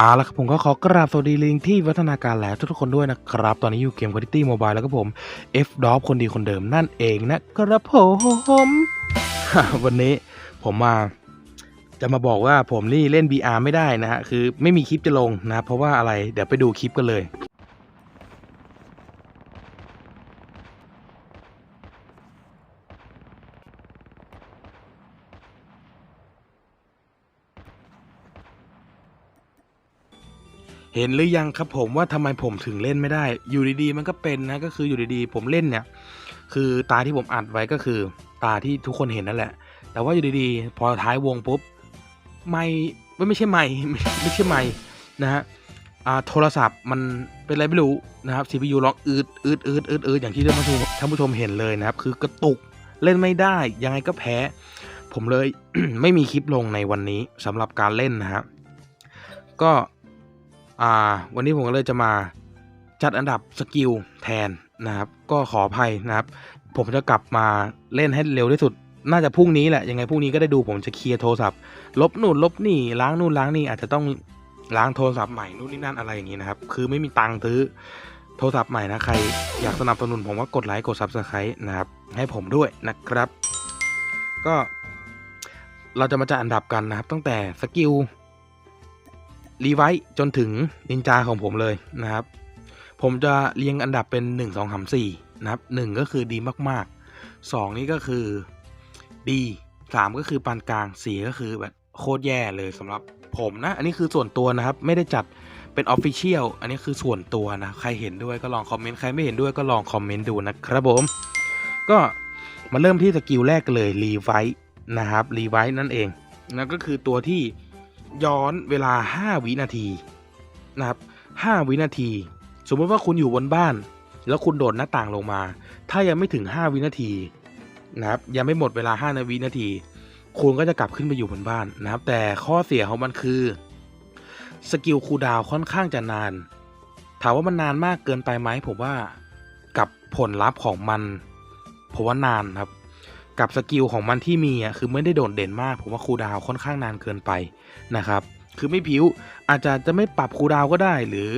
เอาละครับผมก็ขอกราบสวัสดีลิงที่วัฒนาการแล้วทุกๆคนด้วยนะครับ ตอนนี้อยู่เกม Quality Mobile แล้วก็ผม F d o p คนดีคนเดิมนั่นเองนะครับผมวันนี้ผมมาจะมาบอกว่าผมนี่เล่น BR ไม่ได้นะฮะ คือไม่มีคลิปจะลงนะ เพราะว่าอะไร เดี๋ยวไปดูคลิปกันเลย เห็นหรือยังครับผมว่าทำไมผมถึงเล่นไม่ได้ อยู่ดีๆ มันก็เป็นนะก็คืออยู่ดีๆ ผมเล่นเนี่ย คือตาที่ผมอัดไว้ก็คือตาที่ทุกคนเห็นนั่นแหละ แต่ว่าอยู่ดีๆ พอท้ายวงปุ๊บไม่ไม่ไม่ใช่ไม่ไม่ใช่ไม่นะฮะอ่าโทรศัพท์มันเป็นอะไรไม่รู้นะครับ CPU ร้องอืดอืดอืดอืดอืดอย่างที่ท่านผู้ชมท่านผู้ชมเห็นเลยนะครับ คือกระตุกเล่นไม่ได้ยังไงก็แพ้ ผมเลยไม่มีคลิปลงในวันนี้สำหรับการเล่นนะฮะก็ อ่า วันนี้ผมก็เลยจะมาจัดอันดับสกิลแทนนะครับ ก็ขออภัยนะครับ ผมจะกลับมาเล่นให้เร็วที่สุด น่าจะพรุ่งนี้แหละ ยังไงพรุ่งนี้ก็ได้ดูผมจะเคลียร์โทรศัพท์ ลบนู่นลบนี่ ล้างนู่นล้างนี่ อาจจะต้องล้างโทรศัพท์ใหม่นู่นนี่นั่นอะไรอย่างนี้นะครับ คือไม่มีตังค์ซื้อโทรศัพท์ใหม่นะ ใครอยากสนับสนุนผมว่ากดไลค์กด subscribe นะครับ ให้ผมด้วยนะครับ ก็เราจะมาจัดอันดับกันนะครับ ตั้งแต่สกิล รีไวท์จนถึงนินจาของผมเลยนะครับ ผมจะเรียงอันดับเป็น 1 2 3 4 นะครับ 1 ก็คือดีมากๆ 2 นี่ก็คือดี3ก็คือปานกลาง 4 ก็คือแบบโคตรแย่เลยสำหรับผมนะ อันนี้คือส่วนตัวนะครับ ไม่ได้จัดเป็นออฟฟิเชียลอันนี้คือส่วนตัวนะ ใครเห็นด้วยก็ลองคอมเมนต์ ใครไม่เห็นด้วยก็ลองคอมเมนต์ดูนะครับผม ก็มาเริ่มที่สกิลแรกเลยรีไวท์นะครับรีไวท์นั่นเองนั่นก็คือตัวที่ ย้อนเวลา 5 วินาทีนะครับ5วินาที สมมติว่าคุณอยู่บนบ้าน แล้วคุณโดดหน้าต่างลงมา ถ้ายังไม่ถึง 5 วินาทีนะครับยังไม่หมดเวลา 5 วินาที คุณก็จะกลับขึ้นไปอยู่บนบ้านนะครับ แต่ข้อเสียของมันคือสกิลคูดาวค่อนข้างจะนาน ถามว่ามันนานมากเกินไปไหมผมว่ากับผลลัพธ์ของมันผมว่านานครับ กับสกิลของมันที่มีอะคือไม่ได้โดดเด่นมาก ผมว่าคูดาวค่อนข้างนานเกินไป นะครับ คือไม่ผิวอาจจะจะไม่ปรับคูดาวก็ได้หรือ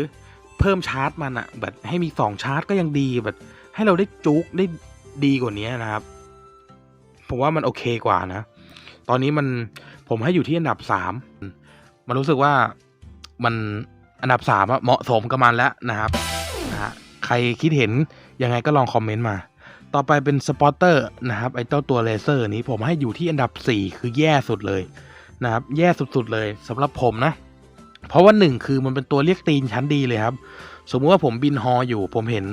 เพิ่มชาร์จมันอะแบบให้มี 2 ชาร์จก็ยังดีแบบให้เราได้จุกได้ดีกว่านี้นะครับ ผมว่ามันโอเคกว่านะ ตอนนี้มันผมให้อยู่ที่อันดับ 3 มันรู้สึกว่ามันอันดับ3อะเหมาะสมกับมันแล้วนะครับนะฮะใครคิดเห็นยังไงก็ลองคอมเมนต์มา ต่อไปเป็นสปอตเตอร์นะครับไอ้เจ้าตัวเลเซอร์นี้ผมให้อยู่ที่อันดับ 4 คือแย่สุดเลย นะครับแย่สุดๆเลยสำหรับผมนะ เพราะว่าหนึ่งคือมันเป็นตัวเรียกตีนชั้นดีเลยครับ สมมุติว่าผมบินฮออยู่ ผมเห็น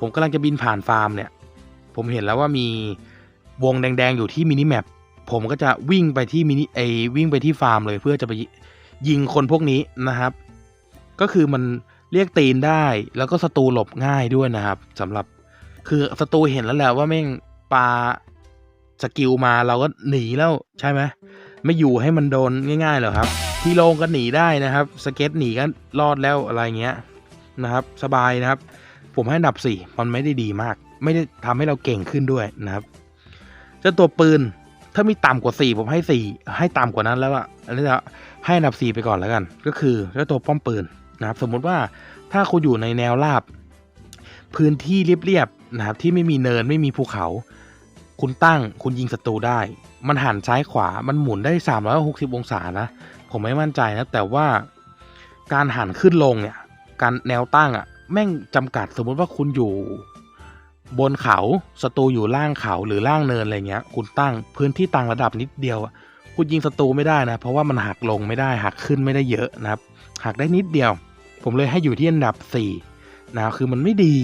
ผมกำลังจะบินผ่านฟาร์มเนี่ย ผมเห็นแล้วว่ามีวงแดงๆอยู่ที่มินิแมปผมก็จะวิ่งไปที่มินิไอวิ่งไปที่ฟาร์มเลยเพื่อจะไปยิงคนพวกนี้นะครับ ก็คือมันเรียกตีนได้แล้วก็ศัตรูหลบง่ายด้วยนะครับสำหรับคือศัตรูเห็นแล้วแหละว่าแม่งปลาสกิลมาเราก็หนีแล้วใช่ไหม ไม่อยู่ให้มันโดนง่ายๆหรอครับ ที่โลงก็หนีได้นะครับ สเก็ตหนีก็รอดแล้วอะไรเงี้ยนะครับ สบายนะครับ ผมให้อันดับสี่มันไม่ได้ดีมาก ไม่ได้ทำให้เราเก่งขึ้นด้วยนะครับเจ้าตัวปืนถ้ามีต่ำกว่าสี่ผมให้สี่ให้ต่ำกว่านั้นแล้วอะอันนี้จะให้อันดับสี่ไปก่อนแล้วกัน ก็คือเจ้าตัวป้อมปืนนะครับ สมมุติว่าถ้าคุณอยู่ในแนวราบ พื้นที่เรียบๆนะครับที่ไม่มีเนินไม่มีภูเขา คุณตั้งคุณยิงศัตรูได้ มันหันซ้ายขวามันหมุนได้ 360 องศานะ ผมไม่มั่นใจนะ แต่ว่าการหันขึ้นลงเนี่ย การแนวตั้งอะ่ะ แม่งจำกัดสมมุติว่าคุณอยู่ บนเขาศัตรูอยู่ล่างเขาหรือล่างเนินอะไรเงี้ย คุณตั้งพื้นที่ต่างระดับนิดเดียว คุณยิงศัตรูไม่ได้นะ เพราะว่ามันหักลงไม่ได้หักขึ้นไม่ได้เยอะนะครับหักได้นิดเดียว ผมเลยให้อยู่ที่อันดับ4นะคือมันไม่ดี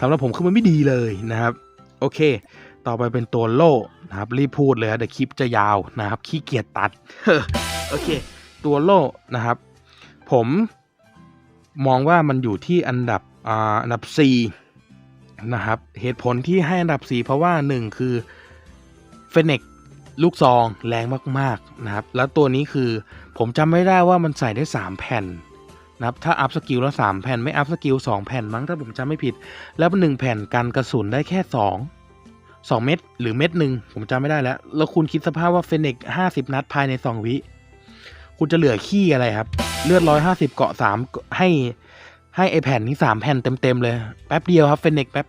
สำหรับผมคือมันไม่ดีเลยนะครับ โอเค ต่อไปเป็นตัวโล่นะครับรีบพูดเลยนะเดี๋ยวคลิปจะยาวนะครับขี้เกียจตัดโอเค ตัวโล่นะครับ ผมมองว่ามันอยู่ที่อันดับอ่าอันดับ 4 นะครับ เหตุผลที่ให้อันดับ 4 เพราะว่า 1 คือเฟเน็กลูกซองแรงมากๆนะครับ แล้วตัวนี้คือผมจำไม่ได้ว่ามันใส่ได้ 3 แผ่นนะครับถ้าอัพสกิลแล้ว3แผ่นไม่อัพสกิล2แผ่นมั้งถ้าผมจำไม่ผิด แล้วหนึ่งแผ่นกันกระสุนได้แค่ 2 2 เม็ดหรือเม็ดหนึ่งผมจำไม่ได้แล้ว แล้วคุณคิดสภาพว่าเฟเน็ก50นัดภายใน 2 วิ คุณจะเหลือขี้อะไรครับ เลือดร้อยห้าสิบเกาะสามให้ให้ไอแผ่นนี้สามแผ่นเต็มๆเลย แป๊บเดียวครับเฟนเน็กแป๊บ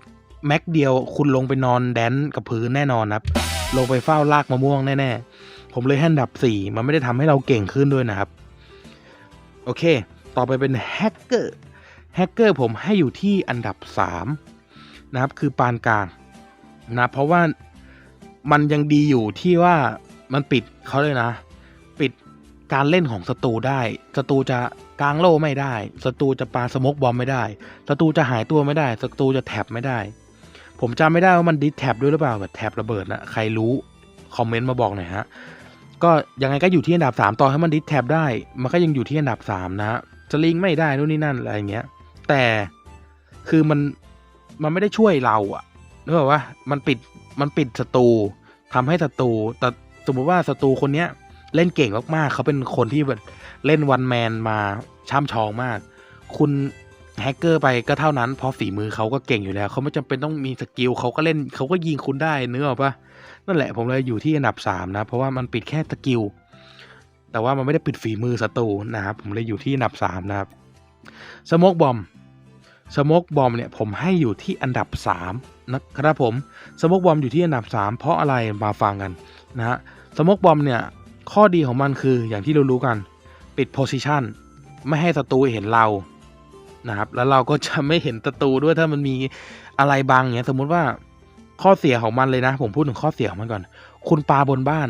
แม็กเดียวคุณลงไปนอนแดนกับพื้นแน่นอนครับ ลงไปเฝ้าลากมะม่วงแน่ๆ ผมเลยให้อันดับสี่มันไม่ได้ทำให้เราเก่งขึ้นด้วยนะครับ โอเค ต่อไปเป็นแฮกเกอร์แฮกเกอร์ผมให้อยู่ที่อันดับสามนะครับ คือปานกลาง นะ เพราะว่ามันยังดีอยู่ที่ว่ามันปิดเขาเลยนะ ปิดการเล่นของศัตรูได้ศัตรูจะกลางโล่ไม่ได้ศัตรูจะปาสมกบอมไม่ได้ศัตรูจะหายตัวไม่ได้ศัตรูจะแท็บไม่ได้ ผมจำไม่ได้ว่ามันดิสแท็บด้วยหรือเปล่าแบบแท็บระเบิดนะใครรู้คอมเมนต์มาบอกหน่อยฮะก็ยังไงก็อยู่ที่อันดับสามต่อให้มันดิสแท็บได้ มันก็ยังอยู่ที่อันดับสามนะฮะจะลิงก์ไม่ได้นู่นนี่นั่นอะไรเงี้ย แต่คือมันมันไม่ได้ช่วยเราอะ นึกออกว่ามันปิดมันปิดศัตรูทำให้ศัตรูแต่สมมติว่าศัตรูคนเนี้ยเล่นเก่งมากๆเขาเป็นคนที่แบบเล่นวันแมนมาช่ำชองมาก คุณแฮกเกอร์ไปก็เท่านั้นเพราะฝีมือเขาก็เก่งอยู่แล้วเขาไม่จำเป็นต้องมีสกิลเขาก็เล่นเขาก็ยิงคุณได้เนื้ออกปะนั่นแหละผมเลยอยู่ที่อันดับสามนะเพราะว่ามันปิดแค่สกิลแต่ว่ามันไม่ได้ปิดฝีมือศัตรูนะครับผมเลยอยู่ที่อันดับสามนะครับสโมกบอม สโมกบอมเนี่ยผมให้อยู่ที่อันดับสามนะครับผมสโมกบอมอยู่ที่อันดับสามเพราะอะไรมาฟังกันนะฮะสโมกบอมเนี่ยข้อดีของมันคืออย่างที่เรารู้กัน ปิดโพซิชันไม่ให้ศัตรูเห็นเรานะครับแล้วเราก็จะไม่เห็นศัตรูด้วยถ้ามันมีอะไรบางอย่างเงี้ยสมมุติว่าข้อเสียของมันเลยนะ ผมพูดถึงข้อเสียของมันก่อน คุณปาบนบ้าน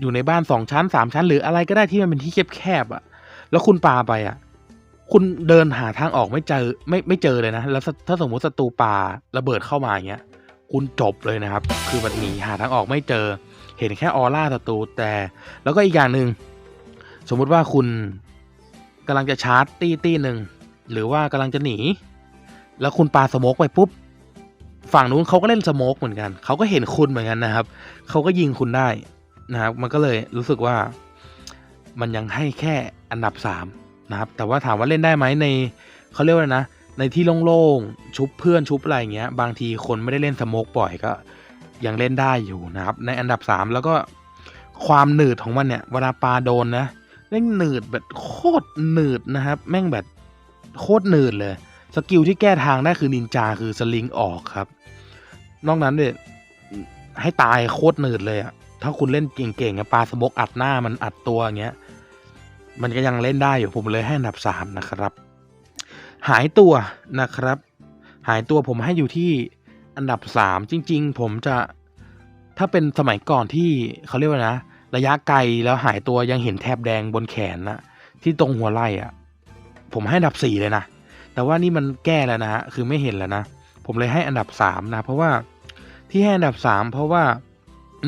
อยู่ในบ้านสองชั้นสามชั้น หรืออะไรก็ได้ที่มันเป็นที่แคบๆอะ่ะ แล้วคุณปาไปอะ่ะ คุณเดินหาทางออกไม่เจอไม่ไม่เจอเลยนะ แล้วถ้าสมมติศัตรูปาระเบิดเข้ามาอย่างเงี้ย คุณจบเลยนะครับ คือมันหนีหาทางออกไม่เจอ เห็นแค่ออร่าศัตรูแต่ แล้วก็อีกอย่างหนึ่งสมมุติว่าคุณกำลังจะชาร์จตี้ตี้หนึ่งหรือว่ากำลังจะหนี แล้วคุณปาสโมกไปปุ๊บฝั่งนู้นเขาก็เล่นสโมกเหมือนกันเขาก็เห็นคุณเหมือนกันนะครับเขาก็ยิงคุณได้นะครับ มันก็เลยรู้สึกว่ามันยังให้แค่อันดับสาม นะครับ แต่ว่าถามว่าเล่นได้ไหมในเขาเรียกว่านะ ในที่โล่งๆ ชุบเพื่อนชุบอะไรเงี้ย บางทีคนไม่ได้เล่นสโมกบ่อยก็ยังเล่นได้อยู่นะครับ ในอันดับสามแล้วก็ความหนืดของมันเนี่ยเวลาปลาโดนนะแม่งหนืดแบบโคตรหนืดนะครับ แม่งแบบโคตรหนืดเลย สกิลที่แก้ทางได้คือนินจาคือสลิงออกครับ นอกนั้นเนี่ยให้ตายโคตรหนืดเลยอะถ้าคุณเล่นเก่งๆปลาสมกอัดหน้ามันอัดตัวอย่างเงี้ย มันก็ยังเล่นได้อยู่ผมเลยให้อันดับสามนะครับ หายตัวนะครับ หายตัวผมให้อยู่ที่อันดับสามจริง ๆ ผมจะถ้าเป็นสมัยก่อนที่เขาเรียกว่านะ ระยะไกลแล้วหายตัวยังเห็นแถบแดงบนแขนนะที่ตรงหัวไหล่อะผมให้อันดับสี่เลยนะ แต่ว่านี่มันแก้แล้วนะฮะคือไม่เห็นแล้วนะ ผมเลยให้อันดับสามนะ เพราะว่าที่ให้อันดับสามเพราะว่า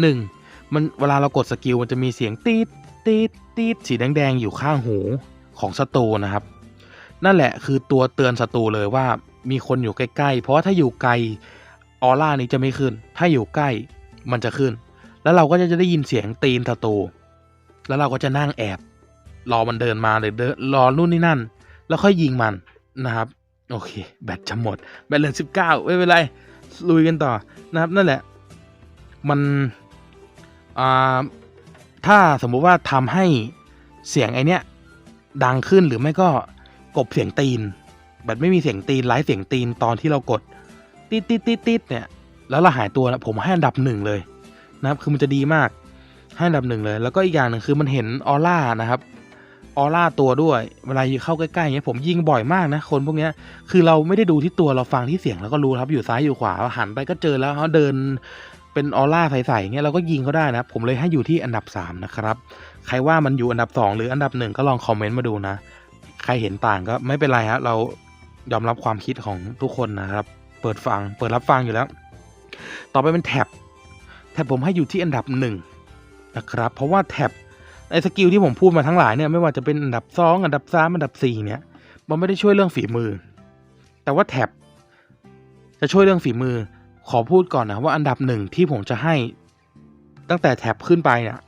หนึ่งมันเวลาเรากดสกิลมันจะมีเสียงตีด ตีดตีดสีแดงๆอยู่ข้างหูของศัตรูนะครับ นั่นแหละคือตัวเตือนศัตรูเลยว่ามีคนอยู่ใกล้ๆ เพราะถ้าอยู่ไกลออร่านี้จะไม่ขึ้น ถ้าอยู่ใกล้มันจะขึ้น แล้วเราก็จะได้ยินเสียงตีนศัตรูแล้วเราก็จะนั่งแอบ รอมันเดินมาหรือเดินรอนู่นนี่นั่น แล้วค่อยยิงมันนะครับ โอเค แบตจะหมด แบตเหลือสิบเก้าไม่เป็นไร ลุยกันต่อนะครับ นั่นแหละ มันอ่า ถ้าสมมุติว่าทำให้เสียงไอเนี้ยดังขึ้นหรือไม่ก็กบเสียงตีน แบบไม่มีเสียงตีนไร้เสียงตีนตอนที่เรากดติดติดติดติดเนี่ย แล้วเราหายตัวนะผมให้อันดับหนึ่งเลยนะครับ คือมันจะดีมาก ให้อันดับหนึ่งเลย แล้วก็อีกอย่างหนึ่งคือมันเห็นออร่านะครับ ออร่าตัวด้วย เวลาเข้าใกล้ๆเงี้ยผมยิงบ่อยมากนะ คนพวกเนี้ย คือเราไม่ได้ดูที่ตัวเราฟังที่เสียงแล้วก็รู้ครับ อยู่ซ้ายอยู่ขวาหันไปก็เจอแล้วเขาเดิน เป็นออร่าใสๆเงี้ยเราก็ยิงเขาได้นะ ผมเลยให้อยู่ที่อันดับสามนะครับ ใครว่ามันอยู่อันดับสองหรืออันดับหนึ่งก็ลองคอมเมนต์มาดูนะ ใครเห็นต่างก็ไม่เป็นไรฮะเรายอมรับความคิดของทุกคนนะครับ เปิดฟัง เปิดรับฟังอยู่แล้ว ต่อไปเป็นแท็บแท็บผมให้อยู่ที่อันดับหนึ่งนะครับ เพราะว่าแท็บไอ้สกิลที่ผมพูดมาทั้งหลายเนี่ยไม่ว่าจะเป็นอันดับสองอันดับสามอันดับสี่เนี่ย มันไม่ได้ช่วยเรื่องฝีมือ แต่ว่าแท็บจะช่วยเรื่องฝีมือ ขอพูดก่อนนะว่าอันดับหนึ่งที่ผมจะให้ตั้งแต่แท็บขึ้นไปเนี่ย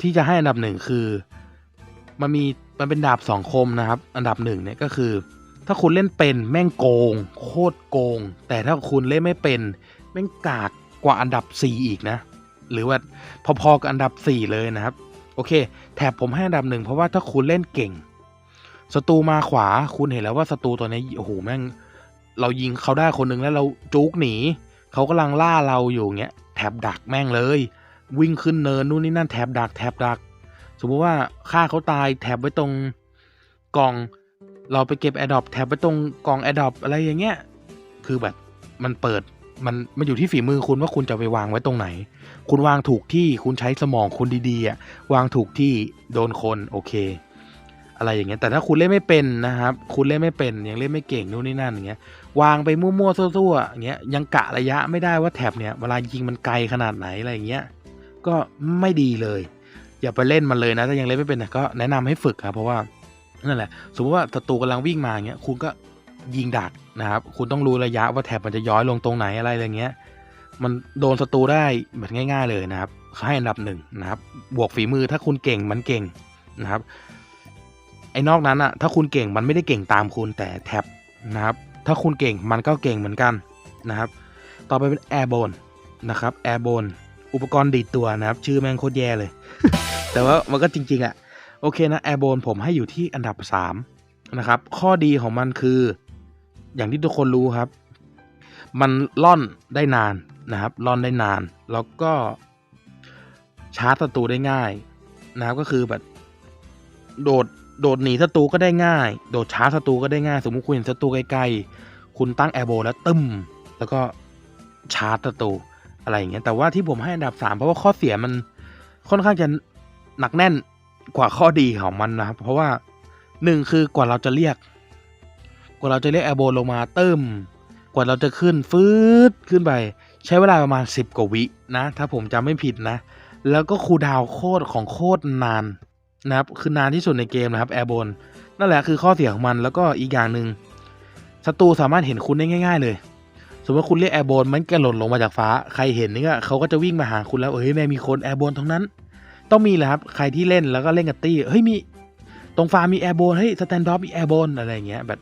ที่จะให้อันดับหนึ่งคือ มันมีมันเป็นดาบสองคมนะครับ อันดับหนึ่งเนี่ยก็คือ ถ้าคุณเล่นเป็นแม่งโกง โคตรโกง แต่ถ้าคุณเล่นไม่เป็น แม่งกากกว่าอันดับสี่อีกนะ หรือว่าพอๆกับอันดับสี่เลยนะครับ โอเค แถบผมให้อันดับหนึ่งเพราะว่าถ้าคุณเล่นเก่งศัตรูมาขวาคุณเห็นแล้วว่าศัตรูตัวนี้โอ้โหแม่ง เรายิงเขาได้คนหนึ่งแล้วเราจุกหนี เขากำลังล่าเราอยู่เงี้ยแถบดักแม่งเลย วิ่งขึ้นเนินนู่นนี่นั่นแถบดักแถบดัก สมมติว่าฆ่าเขาตายแถบไว้ตรงกล่อง เราไปเก็บแอดดอปแถบไว้ตรงกล่องแอดดอปอะไรอย่างเงี้ยคือแบบมันเปิดมันมันอยู่ที่ฝีมือคุณว่าคุณจะไปวางไว้ตรงไหน คุณวางถูกที่คุณใช้สมองคุณดีๆอะวางถูกที่โดนคนโอเค อะไรอย่างเงี้ยแต่ถ้าคุณเล่นไม่เป็นนะครับ คุณเล่นไม่เป็นยังเล่นไม่เก่งนู่นนี่นั่นอย่างเงี้ยวางไปมั่วๆซั่วๆอย่างเงี้ยยังกะระยะไม่ได้ว่าแถบเนี้ยเวลายิงมันไกลขนาดไหนอะไรอย่างเงี้ยก็ไม่ดีเลย อย่าไปเล่นมันเลยนะถ้ายังเล่นไม่เป็นนะก็แนะนำให้ฝึกครับเพราะว่านั่นแหละสมมติว่าศัตรูกำลังวิ่งมาอย่างเงี้ยคุณก็ยิงดักนะครับ คุณต้องรู้ระยะว่าแถบมันจะย้อยลงตรงไหนอะไรอย่างเงี้ย มันโดนศัตรูได้แบบง่าย ๆ เลยนะครับให้อันดับหนึ่งนะครับ บวกฝีมือถ้าคุณเก่งมันเก่งนะครับ ไอ้นอกนั้นอะถ้าคุณเก่งมันไม่ได้เก่งตามคุณแต่แท็บนะครับถ้าคุณเก่งมันก็เก่งเหมือนกันนะครับ ต่อไปเป็นแอร์โบนนะครับแอร์โบนอุปกรณ์ดีดตัวนะครับ ชื่อแม่งโคตรแย่เลย แต่ว่ามันก็จริงๆอะโอเคนะแอร์โบนผมให้อยู่ที่อันดับ 3 นะครับ ข้อดีของมันคืออย่างที่ทุกคนรู้ครับ มันล่อนได้นานนะครับล่อนได้นาน แล้วก็ชาร์จศัตรูได้ง่ายนะครับก็คือแบบโดด โดดหนีศัตรูก็ได้ง่าย โดดชาร์จศัตรูก็ได้ง่าย สมมติคุณเห็นศัตรูใกล้ๆคุณตั้งแอร์โบแล้วตึ้มแล้วก็ชาร์จศัตรูอะไรอย่างเงี้ย แต่ว่าที่ผมให้อันดับ3เพราะว่าข้อเสียมันค่อนข้างจะหนักแน่นกว่าข้อดีของมันนะครับ เพราะว่าหนึ่งคือกว่าเราจะเรียก กว่าเราจะเรียกแอร์โบลงมาเติมกว่าเราจะขึ้นฟืดขึ้นไป ใช้เวลาประมาณ 10 กว่าวินะ ถ้าผมจำไม่ผิดนะ แล้วก็คูดาวโคตรของโคตรนาน นะครับคือนานที่สุดในเกมนะครับแอร์บนนั่นแหละคือข้อเสียของมันแล้วก็อีกอย่างหนึ่งศัตรูสามารถเห็นคุณได้ง่าย ๆ เลย สมมติว่าคุณเรียกแอร์บนมันกระหล่นลงมาจากฟ้า ใครเห็นนี่ก็เขาก็จะวิ่งมาหาคุณแล้วเฮ้ยแม่มีคนแอร์บนทั้งนั้น ต้องมีแหละครับใครที่เล่นแล้วก็เล่นกับตี้เฮ้ยมีตรงฟามีแอร์โบนเฮ้ยสแตนด์ดอฟมีแอร์โบนอะไรอย่างเงี้ยแบบ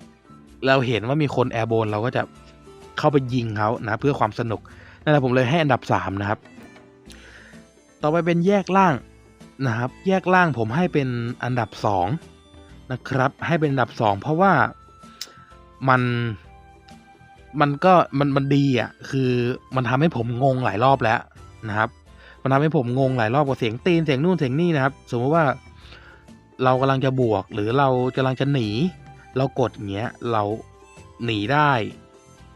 เราเห็นว่ามีคนแอร์โบนเราก็จะเข้าไปยิงเขานะเพื่อความสนุกนั่นแหละผมเลยให้อันดับ 3 นะครับ ต่อไปเป็นแยกล่าง นะครับ แยกล่างผมให้เป็นอันดับ2นะครับ ให้เป็นอันดับ 2 เพราะว่ามันมันก็มันมันดีอะ คือมันทำให้ผมงงหลายรอบแล้วนะครับ มันทำให้ผมงงหลายรอบกับเสียงตีนเสียงนู่นเสียงนี่นะครับ สมมติว่าเรากำลังจะบวก หรือเรากำลังจะหนี เรากดอย่างเงี้ยเราหนีได้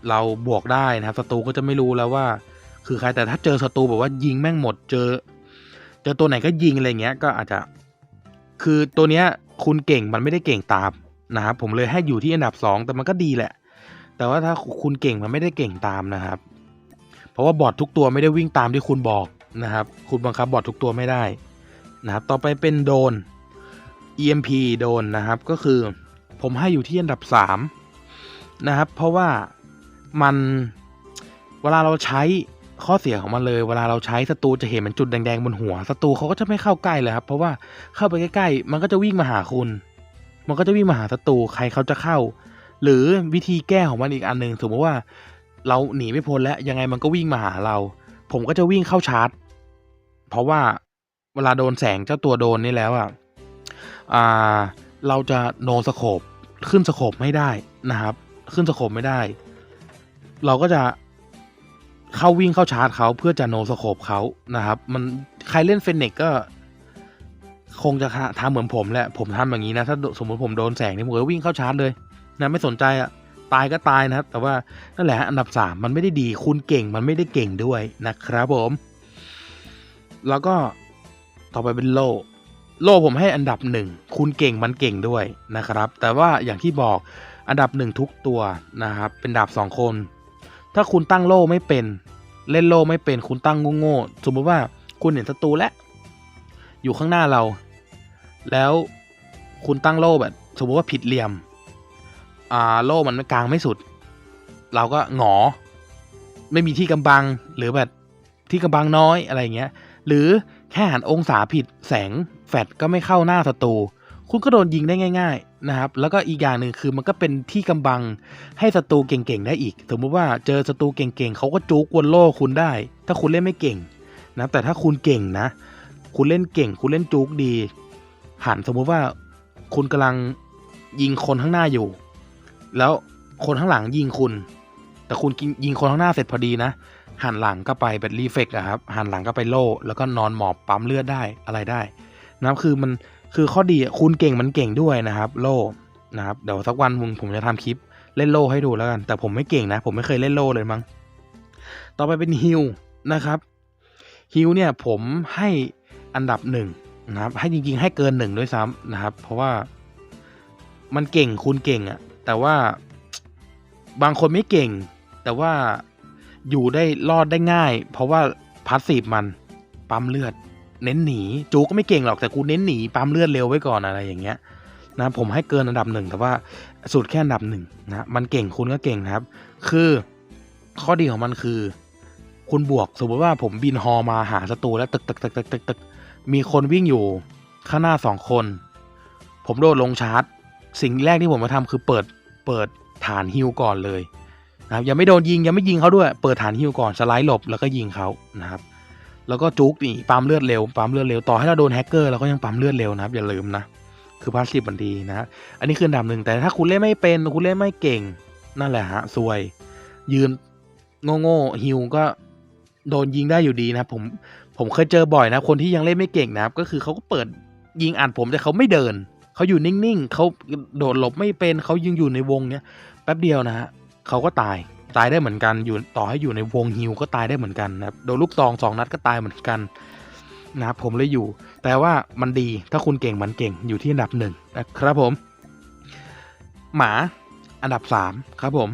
เราบวกได้นะครับศัตรูก็จะไม่รู้แล้วว่า คือใครแต่ถ้าเจอศัตรูแบบว่ายิงแม่งหมดเจอ จอตัวไหนก็ยิงอะไรเงี้ยก็อาจจะ คือตัวเนี้ยคุณเก่งมันไม่ได้เก่งตามนะครับผมเลยให้อยู่ที่อันดับสองแต่มันก็ดีแหละ แต่ว่าถ้าคุณเก่งมันไม่ได้เก่งตามนะครับ เพราะว่าบอททุกตัวไม่ได้วิ่งตามที่คุณบอกนะครับ คุณบังคับบอททุกตัวไม่ได้นะครับ ต่อไปเป็นโดน EMP โดนนะครับก็คือผมให้อยู่ที่อันดับ 3 นะครับ เพราะว่ามันเวลาเราใช้ ข้อเสียของมันเลยเวลาเราใช้ศัตรูจะเห็นเป็นจุดแดงๆบนหัวศัตรูเขาก็จะไม่เข้าใกล้เลยครับ เพราะว่าเข้าไปใกล้ๆ มันก็จะวิ่งมาหาคุณ มันก็จะวิ่งมาหาศัตรูใครเขาจะเข้า หรือวิธีแก้ของมันอีกอันหนึ่งสมมติว่า เราหนีไม่พ้นแล้วยังไงมันก็วิ่งมาหาเรา ผมก็จะวิ่งเข้าชาร์จ เพราะว่าเวลาโดนแสงเจ้าตัวโดนนี่แล้วอะอ่าเราจะโนสโคปขึ้นสโคปไม่ได้นะครับ ขึ้นสโคปไม่ได้ เราก็จะ เข้าวิ่งเข้าชาร์จเขาเพื่อจะโนสโคปเขานะครับ มันใครเล่นเฟนเนกก็ คงจะทำเหมือนผมแหละผมทำอย่างนี้นะ ถ้าสมมติผมโดนแสงนี่ผมก็วิ่งเข้าชาร์จเลยนะไม่สนใจอะตายก็ตายนะครับ แต่ว่านั่นแหละอันดับสามมันไม่ได้ดีคุณเก่งมันไม่ได้เก่งด้วยนะครับผม แล้วก็ต่อไปเป็นโลโลผมให้อันดับหนึ่งคุณเก่งมันเก่งด้วยนะครับ แต่ว่าอย่างที่บอกอันดับหนึ่งทุกตัวนะครับ เป็นดาบสองคน ถ้าคุณตั้งโล่ไม่เป็น เล่นโล่ไม่เป็นคุณตั้งโง่ๆสมมติว่าคุณเห็นศัตรูแล้วอยู่ข้างหน้าเรา แล้วคุณตั้งโล่แบบ สมมติว่าผิดเหลี่ยม อ่าโล่มันกลางไม่สุด เราก็หงอ ไม่มีที่กำบังหรือแบบที่กำบังน้อยอะไรเงี้ย หรือแค่หันองศาผิดแสงแฟดก็ไม่เข้าหน้าศัตรู คุณก็โดนยิงได้ง่าย ๆนะครับ แล้วก็อีกอย่างหนึ่งคือมันก็เป็นที่กำบังให้ศัตรูเก่งๆได้อีก สมมุติว่าเจอศัตรูเก่งๆเขาก็จูกวนโล่คุณได้ ถ้าคุณเล่นไม่เก่งนะแต่ถ้าคุณเก่งนะ คุณเล่นเก่ง คุณเล่นจุกดี หันสมมุติว่าคุณกำลังยิงคนข้างหน้าอยู่ แล้วคนข้างหลังยิงคุณ แต่คุณยิงคนข้างหน้าเสร็จพอดีนะ หันหลังก็ไปเป็นรีเฟกอะครับ หันหลังก็ไปโล่ แล้วก็นอนหมอบปั๊มเลือดได้อะไรได้นะคือมัน คือข้อดีคุณเก่งมันเก่งด้วยนะครับ โล่นะครับเดี๋ยวสักวันมึงผมจะทำคลิปเล่นโล่ให้ดูแล้วกัน แต่ผมไม่เก่งนะ ผมไม่เคยเล่นโล่เลยมั้งต่อไปเป็นฮิลนะครับฮิลเนี่ยผมให้อันดับหนึ่งนะครับ ให้จริงๆให้เกินหนึ่งด้วยซ้ำนะครับ เพราะว่ามันเก่งคุณเก่งอะแต่ว่าบางคนไม่เก่ง แต่ว่าอยู่ได้รอดได้ง่าย เพราะว่าพาสซีฟมันปั๊มเลือด เน้นหนีจูก็ไม่เก่งหรอกแต่กูเน้นหนีปั๊มเลือดเร็วไว้ก่อนอะไรอย่างเงี้ยนะผมให้เกินอันดับหนึ่งแต่ว่าสุดแค่อันดับหนึ่งนะมันเก่งคุณก็เก่งครับ คือข้อดีของมันคือ คุณบวกสมมติว่าผมบินฮอมาหาศัตรูแล้วตึกตึกตึกตึกตึกตึกมีคนวิ่งอยู่ข้างหน้าสองคน ผมโดดลงชาร์จ สิ่งแรกที่ผมมาทำคือเปิดเปิดฐานฮิวก่อนเลยนะครับยังไม่โดนยิงยังไม่ยิงเขาด้วย เปิดฐานฮิวก่อนสไลด์หลบแล้วก็ยิงเขานะครับ แล้วก็จุกนี่ปั๊มเลือดเร็วปั๊มเลือดเร็วต่อให้เราโดนแฮกเกอร์เราก็ยังปั๊มเลือดเร็วนะครับอย่าลืมนะคือพาสซีฟมันดีนะอันนี้คืออันดับหนึ่งแต่ถ้าคุณเล่นไม่เป็นคุณเล่นไม่เก่งนั่นแหละฮะซวย ยืนโง่ๆฮิวก็โดนยิงได้อยู่ดีนะผมผมเคยเจอบ่อยนะ คนที่ยังเล่นไม่เก่งนะครับ ก็คือเขาก็เปิดยิงอัดผมแต่เขาไม่เดินเขาอยู่นิ่งๆเขาโดดหลบไม่เป็นเขายังอยู่ในวงเนี้ยแป๊บเดียวนะฮะเขาก็ตาย ตายได้เหมือนกันอยู่ต่อให้อยู่ในวงฮิวก็ตายได้เหมือนกันนะครับโดนลูกซองสองนัดก็ตายเหมือนกันนะครับผมเลยอยู่ แต่ว่ามันดีถ้าคุณเก่งมันเก่งอยู่ที่อันดับหนึ่งนะครับผม หมาอันดับสามครับผม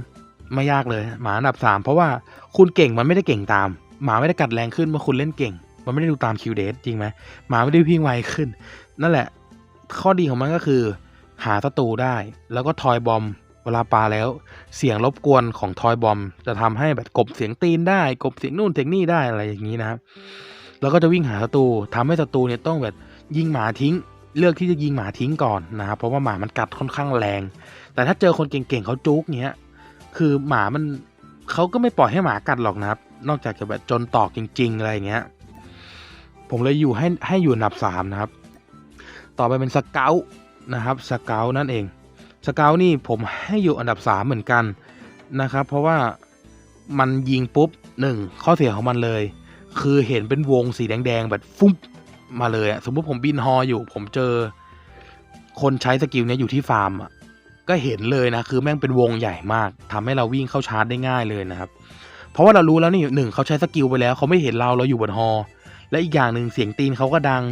ไม่ยากเลย หมาอันดับสามเพราะว่าคุณเก่งมันไม่ได้เก่งตาม หมาไม่ได้กัดแรงขึ้นเมื่อคุณเล่นเก่ง มันไม่ได้ดูตามคิวเดทจริงไหมหมาไม่ได้วิ่งไวขึ้น นั่นแหละ ข้อดีของมันก็คือ หาศัตรูได้ แล้วก็ทอยบอม เวลาปาแล้วเสียงรบกวนของทอยบอม จะทำให้แบบกบเสียงตีนได้ กบเสียงนู่นเสียงนี่ได้อะไรอย่างนี้นะครับแล้วก็จะวิ่งหาศัตรูทำให้ศัตรูเนี่ยต้องแบบยิงหมาทิ้ง เลือกที่จะยิงหมาทิ้งก่อนนะครับเพราะว่าหมามันกัดค่อนข้างแรง แต่ถ้าเจอคนเก่งๆเขาจุกเนี้ยคือหมามันเขาก็ไม่ปล่อยให้หมากัดหรอกนะครับ นอกจากจะแบบจนตอกจริง ๆ อะไรเงี้ย ผมเลยอยู่ให้ให้อยู่อันดับสามนะครับ ต่อไปเป็นสเกลนะครับสเกลนั่นเอง สเกลนี่ผมให้อยู่อันดับสามเหมือนกันนะครับ เพราะว่ามันยิงปุ๊บหนึ่งข้อเสียของมันเลย คือเห็นเป็นวงสีแดง ๆ แบบฟุ้มมาเลยอะสมมติผมบินฮออยู่ ผมเจอ คนใช้สกิลนี้อยู่ที่ฟาร์มอะก็เห็นเลยนะ คือแม่งเป็นวงใหญ่มากทำให้เราวิ่งเข้าชาร์จได้ง่ายเลยนะครับ เพราะว่าเรารู้แล้วนี่หนึ่งเขาใช้สกิลไปแล้วเขาไม่เห็นเราเราอยู่บนฮอและอีกอย่างหนึ่งเสียงตีนเขาก็ดัง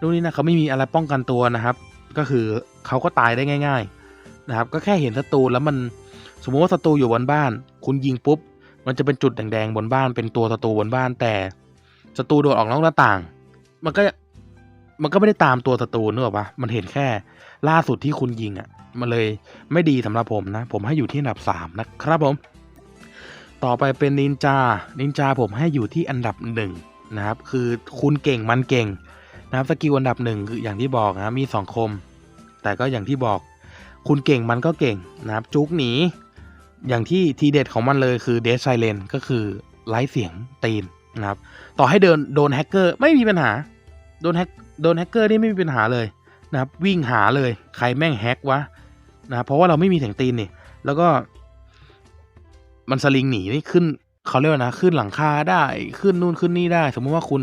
นู่นนี่นะเขาไม่มีอะไรป้องกันตัวนะครับ ก็คือเขาก็ตายได้ง่าย ๆ นะครับ ก็แค่เห็นศัตรูแล้วมันสมมติว่าศัตรูอยู่บนบ้าน คุณยิงปุ๊บ มันจะเป็นจุดแดงๆบนบ้าน เป็นตัวศัตรูบนบ้านแต่ศัตรูโดดออกนอกหน้าต่าง มันก็มันก็ไม่ได้ตามตัวศัตรูนึกออกปะมันเห็นแค่ล่าสุดที่คุณยิงอะ่ะ มันเลยไม่ดีสำหรับผมนะ ผมให้อยู่ที่อันดับสามนะครับผม ต่อไปเป็นนินจา นินจาผมให้อยู่ที่อันดับหนึ่งนะครับ คือคุณเก่งมันเก่งนะครับสกิลอันดับหนึ่งคืออย่างที่บอกนะมีสองคม แต่ก็อย่างที่บอก คุณเก่งมันก็เก่งนะครับจุกหนีอย่างที่ทีเด็ดของมันเลยคือเด d ไซเลนก็คือไร้เสียงตีนนะครับต่อให้เดินโดนแฮกเกอร์ไม่มีปัญหาโดนแฮกโดนแฮกเกอร์นี่ไม่มีปัญหาเลยนะครับวิ่งหาเลยใครแม่งแฮกวะนะเพราะว่าเราไม่มีเสียงตีนนี่แล้วก็มันสลิงหนีนี่ขึ้นเขาเรียกว่านะขึ้นหลังคาได้ขึ้นนู่นขึ้นนี่ได้ สมมติว่าคุณ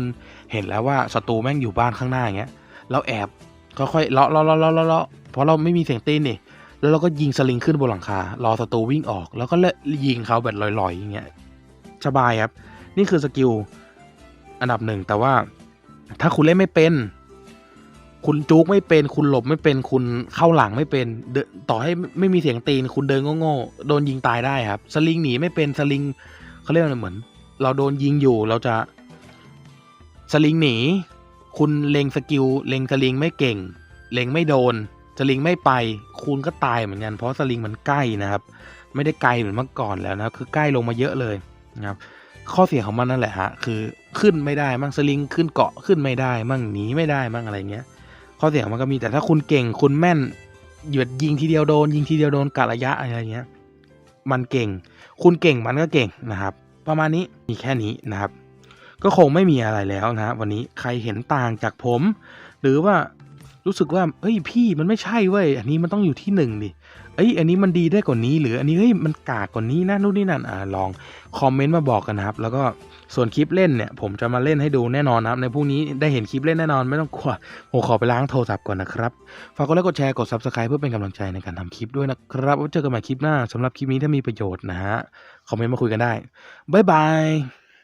เห็นแล้วว่าศัตรูแม่งอยู่บ้านข้างหน้าอย่างเงี้ยเราแอบค่อยเลาะเลาะเลาะเลาะเลาะเลาะเพราะเราไม่มีเสียงตีนนี่ แล้วเราก็ยิงสลิงขึ้นบนหลังคารอศัตรูวิ่งออก แล้วก็เลยิงเขาแบบลอยๆอย่างเงี้ยสบายครับ นี่คือสกิลอันดับหนึ่งแต่ว่าถ้าคุณเล่นไม่เป็น คุณจุกไม่เป็น คุณหลบไม่เป็น คุณเข้าหลังไม่เป็นเดต่อให้ไม่มีเสียงตีน คุณเดินโง่ๆโดนยิงตายได้ครับ สลิงหนีไม่เป็นสลิงเขาเรียกอะไรเหมือน เราโดนยิงอยู่เราจะสลิงหนี คุณเล็งสกิลเล็งสลิงไม่เก่ง เล็งไม่โดน สลิงไม่ไปคุณก็ตายเหมือนกันเพราะสลิงมันใกล้นะครับ ไม่ได้ไกลเหมือนเมื่อก่อนแล้วนะคือใกล้ลงมาเยอะเลยนะครับ ข้อเสียของมันนั่นแหละฮะคือขึ้นไม่ได้มั่งสลิงขึ้นเกาะขึ้นไม่ได้ มั่งหนีไม่ได้มั่งอะไรเงี้ย ข้อเสียของมันก็มีแต่ถ้าคุณเก่งคุณแม่นหยุดยิงทีเดียวโดน ยิงทีเดียวโดนกะระยะอะไรเงี้ย มันเก่ง คุณเก่งมันก็เก่งนะครับ ประมาณนี้มีแค่นี้นะครับ ก็คงไม่มีอะไรแล้วนะวันนี้ใครเห็นต่างจากผม หรือว่า รู้สึกว่าเอ้ยพี่มันไม่ใช่เว้ยอันนี้มันต้องอยู่ที่หนึ่งดิเอ้ย อันนี้มันดีได้กว่านี้ หรืออันนี้เฮ้ยมันกากกว่านี้นะนู่นนี่นั่นอ่าลองคอมเมนต์มาบอกกันนะครับ แล้วก็ส่วนคลิปเล่นเนี่ย ผมจะมาเล่นให้ดูแน่นอนนะครับ ในพรุ่งนี้ได้เห็นคลิปเล่นแน่นอนไม่ต้องกลัวผมขอไปล้างโทรศัพท์ก่อนนะครับฝากกดไลค์กดแชร์กด subscribe เพื่อเป็นกำลังใจในการทำคลิปด้วยนะครับไว้เจอกันใหม่คลิปหน้าสำหรับคลิปนี้ถ้ามีประโยชน์นะฮะคอมเมนต์มาคุยกันได้บ๊ายบาย